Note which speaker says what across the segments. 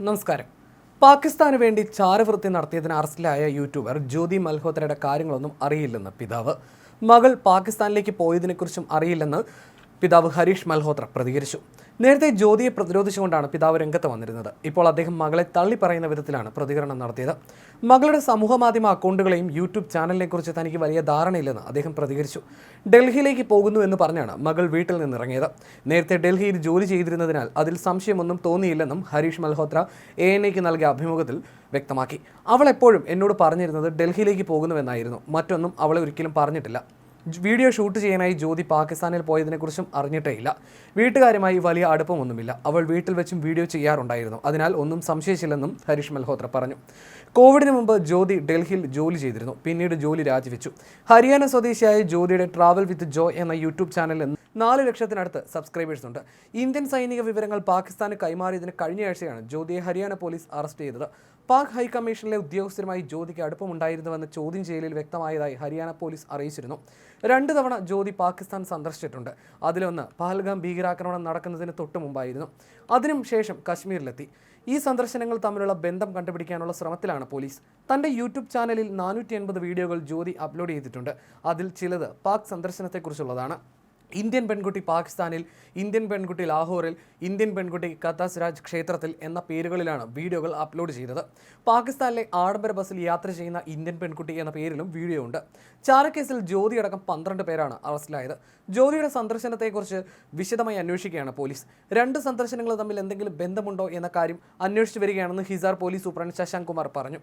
Speaker 1: നമസ്കാരം. പാകിസ്ഥാന് വേണ്ടി ചാരവൃത്തി നടത്തിയതിന് അറസ്റ്റിലായ യൂട്യൂബർ ജ്യോതി മൽഹോത്രയുടെ കാര്യങ്ങളൊന്നും അറിയില്ലെന്ന് പിതാവ്. മകൾ പാകിസ്ഥാനിലേക്ക് പോയതിനെക്കുറിച്ചും അറിയില്ലെന്ന് പിതാവ് ഹരീഷ് മൽഹോത്ര പ്രതികരിച്ചു. നേരത്തെ ജ്യോതിയെ പ്രതിരോധിച്ചുകൊണ്ടാണ് പിതാവ് രംഗത്ത് വന്നിരുന്നത്. ഇപ്പോൾ അദ്ദേഹം മകളെ തള്ളി പറയുന്ന വിധത്തിലാണ് പ്രതികരണം നടത്തിയത്. മകളുടെ സമൂഹമാധ്യമ അക്കൗണ്ടുകളെയും യൂട്യൂബ് ചാനലിനെക്കുറിച്ച് തനിക്ക് വലിയ ധാരണയില്ലെന്ന് അദ്ദേഹം പ്രതികരിച്ചു. ഡൽഹിയിലേക്ക് പോകുന്നു എന്ന് പറഞ്ഞാണ് മകൾ വീട്ടിൽ നിന്നിറങ്ങിയത്. നേരത്തെ ഡൽഹിയിൽ ജോലി ചെയ്തിരുന്നതിനാൽ അതിൽ സംശയമൊന്നും തോന്നിയില്ലെന്നും ഹരീഷ് മൽഹോത്ര എ എൻ എക്ക് നൽകിയ അഭിമുഖത്തിൽ വ്യക്തമാക്കി. അവൾ എപ്പോഴും എന്നോട് പറഞ്ഞിരുന്നത് ഡൽഹിയിലേക്ക് പോകുന്നുവെന്നായിരുന്നു. മറ്റൊന്നും അവളെ ഒരിക്കലും പറഞ്ഞിട്ടില്ല. വീഡിയോ ഷൂട്ട് ചെയ്യാനായി ജ്യോതി പാകിസ്ഥാനിൽ പോയതിനെക്കുറിച്ചും അറിഞ്ഞിട്ടേ ഇല്ല വീട്ടുകാരുമായി വലിയ അടുപ്പമൊന്നുമില്ല. അവൾ വീട്ടിൽ വെച്ചും വീഡിയോ ചെയ്യാറുണ്ടായിരുന്നു. അതിനാൽ ഒന്നും സംശയിച്ചില്ലെന്നും ഹരീഷ് മൽഹോത്ര പറഞ്ഞു. കോവിഡിന് മുമ്പ് ജ്യോതി ഡൽഹിയിൽ ജോലി ചെയ്തിരുന്നു. പിന്നീട് ജോലി രാജിവെച്ചു. ഹരിയാന സ്വദേശിയായ ജ്യോതിയുടെ ട്രാവൽ വിത്ത് ജോ എന്ന യൂട്യൂബ് ചാനലിൽ നാല് ലക്ഷത്തിനടുത്ത് സബ്സ്ക്രൈബേഴ്സ് ഉണ്ട്. ഇന്ത്യൻ സൈനിക വിവരങ്ങൾ പാകിസ്ഥാന് കൈമാറിയതിന് കഴിഞ്ഞയാഴ്ചയാണ് ജ്യോതിയെ ഹരിയാന പോലീസ് അറസ്റ്റ് ചെയ്തത്. പാക് ഹൈക്കമ്മീഷനിലെ ഉദ്യോഗസ്ഥരുമായി ജ്യോതിക്ക് അടുപ്പമുണ്ടായിരുന്നുവെന്ന് ചോദ്യം ചെയ്യലിൽ വ്യക്തമായതായി ഹരിയാന പോലീസ് അറിയിച്ചിരുന്നു. രണ്ട് തവണ ജ്യോതി പാകിസ്ഥാൻ സന്ദർശിച്ചിട്ടുണ്ട്. അതിലൊന്ന് പഹൽഗാം ഭീകരാക്രമണം നടക്കുന്നതിന് തൊട്ടു മുമ്പായിരുന്നു. അതിനും ശേഷം കശ്മീരിലെത്തി. ഈ സന്ദർശനങ്ങൾ തമ്മിലുള്ള ബന്ധം കണ്ടുപിടിക്കാനുള്ള ശ്രമത്തിലാണ് പോലീസ്. തന്റെ യൂട്യൂബ് ചാനലിൽ നാനൂറ്റി വീഡിയോകൾ ജ്യോതി അപ്ലോഡ് ചെയ്തിട്ടുണ്ട്. അതിൽ ചിലത് പാക് സന്ദർശനത്തെക്കുറിച്ചുള്ളതാണ്. ഇന്ത്യൻ പെൺകുട്ടി പാകിസ്ഥാനിൽ ഇന്ത്യൻ പെൺകുട്ടി ലാഹോറിൽ ഇന്ത്യൻ പെൺകുട്ടി കത്താസ് രാജ് ക്ഷേത്രത്തിൽ എന്ന പേരുകളിലാണ് വീഡിയോകൾ അപ്ലോഡ് ചെയ്തത്. പാകിസ്ഥാനിലെ ആഡംബര ബസ്സിൽ യാത്ര ചെയ്യുന്ന ഇന്ത്യൻ പെൺകുട്ടി എന്ന പേരിലും വീഡിയോ ഉണ്ട് ചാരക്കേസിൽ ജ്യോതി അടക്കം പന്ത്രണ്ട് പേരാണ് അറസ്റ്റിലായത്. ജ്യോതിയുടെ സന്ദർശനത്തെക്കുറിച്ച് വിശദമായി അന്വേഷിക്കുകയാണ് പോലീസ്. രണ്ട് സന്ദർശനങ്ങൾ തമ്മിൽ എന്തെങ്കിലും ബന്ധമുണ്ടോ എന്ന കാര്യം അന്വേഷിച്ചു വരികയാണെന്ന് ഹിസാർ പോലീസ് സൂപ്രണ്ട് ശശാങ്ക് കുമാർ പറഞ്ഞു.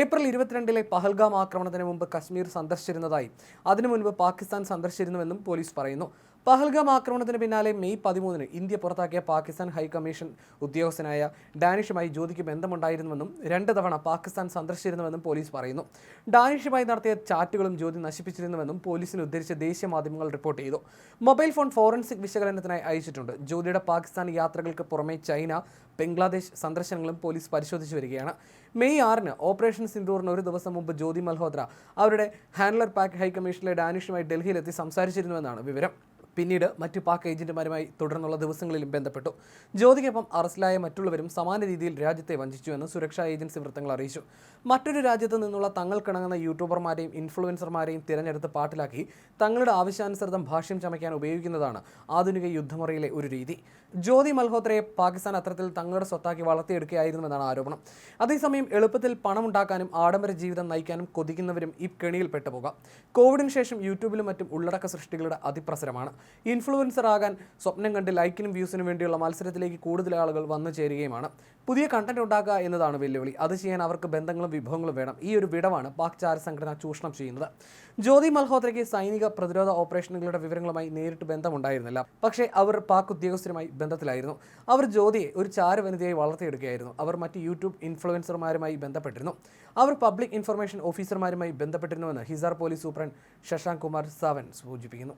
Speaker 1: ഏപ്രിൽ ഇരുപത്തിരണ്ടിലെ പഹൽഗാം ആക്രമണത്തിന് മുമ്പ് കശ്മീർ സന്ദർശിച്ചിരുന്നതായി. അതിനു മുൻപ് പാകിസ്ഥാൻ സന്ദർശിച്ചിരുന്നുവെന്നും പോലീസ് പറയുന്നു. പഹൽഗാം ആക്രമണത്തിന് പിന്നാലെ മെയ് പതിമൂന്നിന് ഇന്ത്യ പുറത്താക്കിയ പാകിസ്ഥാൻ ഹൈക്കമ്മീഷൻ ഉദ്യോഗസ്ഥനായ ഡാനിഷുമായി ജ്യോതിക്ക് ബന്ധമുണ്ടായിരുന്നുവെന്നും രണ്ട് തവണ പാകിസ്ഥാൻ സന്ദർശിച്ചിരുന്നുവെന്നും പോലീസ് പറയുന്നു. ഡാനിഷുമായി നടത്തിയ ചാറ്റുകളും ജ്യോതി നശിപ്പിച്ചിരുന്നുവെന്നും പോലീസിന് ഉദ്ധരിച്ച് ദേശീയ മാധ്യമങ്ങൾ റിപ്പോർട്ട് ചെയ്തു. മൊബൈൽ ഫോൺ ഫോറൻസിക് വിശകലനത്തിനായി അയച്ചിട്ടുണ്ട്. ജ്യോതിയുടെ പാകിസ്ഥാൻ യാത്രകൾക്ക് പുറമെ ചൈന ബംഗ്ലാദേശ് സന്ദർശനങ്ങളും പോലീസ് പരിശോധിച്ചു വരികയാണ്. മെയ് ആറിന് ഓപ്പറേഷൻ സിന്ദൂറിന് ഒരു ദിവസം മുമ്പ് ജ്യോതി മൽഹോത്ര അവരുടെ ഹാൻഡ്ലർ പാക്ക് ഹൈക്കമ്മീഷനിലെ ഡാനിഷുമായി ഡൽഹിയിലെത്തി സംസാരിച്ചിരുന്നുവെന്നാണ് വിവരം. പിന്നീട് മറ്റ് പാക് ഏജന്റുമാരുമായി തുടർന്നുള്ള ദിവസങ്ങളിലും ബന്ധപ്പെട്ടു. ജ്യോതിക്കൊപ്പം അറസ്റ്റിലായ മറ്റുള്ളവരും സമാന രീതിയിൽ രാജ്യത്തെ വഞ്ചിച്ചുവെന്ന് സുരക്ഷാ ഏജൻസി വൃത്തങ്ങൾ അറിയിച്ചു. മറ്റൊരു രാജ്യത്ത് നിന്നുള്ള തങ്ങൾക്കിണങ്ങുന്ന യൂട്യൂബർമാരെയും ഇൻഫ്ലുവൻസർമാരെയും തിരഞ്ഞെടുത്ത് പാട്ടിലാക്കി. തങ്ങളുടെ ആവശ്യാനുസൃതം ഭാഷ്യം ചമയ്ക്കാൻ ഉപയോഗിക്കുന്നതാണ് ആധുനിക യുദ്ധമുറയിലെ ഒരു രീതി. ജ്യോതി മൽഹോത്രയെ പാകിസ്ഥാൻ അത്തരത്തിൽ തങ്ങളുടെ സ്വത്താക്കി വളർത്തിയെടുക്കുകയായിരുന്നുവെന്നാണ് ആരോപണം. അതേസമയം എളുപ്പത്തിൽ പണമുണ്ടാക്കാനും ആഡംബര ജീവിതം നയിക്കാനും കൊതിക്കുന്നവരും ഈ കെണിയിൽ പെട്ടുപോകാം കോവിഡിന് ശേഷം യൂട്യൂബിലും മറ്റും ഉള്ളടക്ക സൃഷ്ടികളുടെ അതിപ്രസരമാണ്. ഇൻഫ്ലുവൻസർ ആകാൻ സ്വപ്നം കണ്ട് ലൈക്കിനും വ്യൂസിനും വേണ്ടിയുള്ള മത്സരത്തിലേക്ക് കൂടുതൽ ആളുകൾ വന്നു ചേരുകയുമാണ്. പുതിയ കണ്ടന്റ് ഉണ്ടാക്കുക എന്നതാണ് വെല്ലുവിളി. അത് ചെയ്യാൻ അവർക്ക് ബന്ധങ്ങളും വിഭവങ്ങളും വേണം. ഈ ഒരു വിടവാണ് പാക് ചാര സംഘടന ചൂഷണം ചെയ്യുന്നത്. ജ്യോതി മൽഹോത്രയ്ക്ക് സൈനിക പ്രതിരോധ ഓപ്പറേഷനുകളുടെ വിവരങ്ങളുമായി നേരിട്ട് ബന്ധമുണ്ടായിരുന്നില്ല. പക്ഷേ അവർ പാക് ഉദ്യോഗസ്ഥരുമായി ബന്ധത്തിലായിരുന്നു. അവർ ജ്യോതിയെ ഒരു ചാരവനിതയായി വളർത്തിയെടുക്കുകയായിരുന്നു. അവർ മറ്റ് യൂട്യൂബ് ഇൻഫ്ലുവൻസർമാരുമായി ബന്ധപ്പെട്ടിരുന്നു. അവർ പബ്ലിക് ഇൻഫർമേഷൻ ഓഫീസർമാരുമായി ബന്ധപ്പെട്ടിരുന്നുവെന്ന് ഹിസാർ പോലീസ് സൂപ്രണ്ട് ശശാങ്ക് കുമാർ സാവൻ സൂചിപ്പിക്കുന്നു.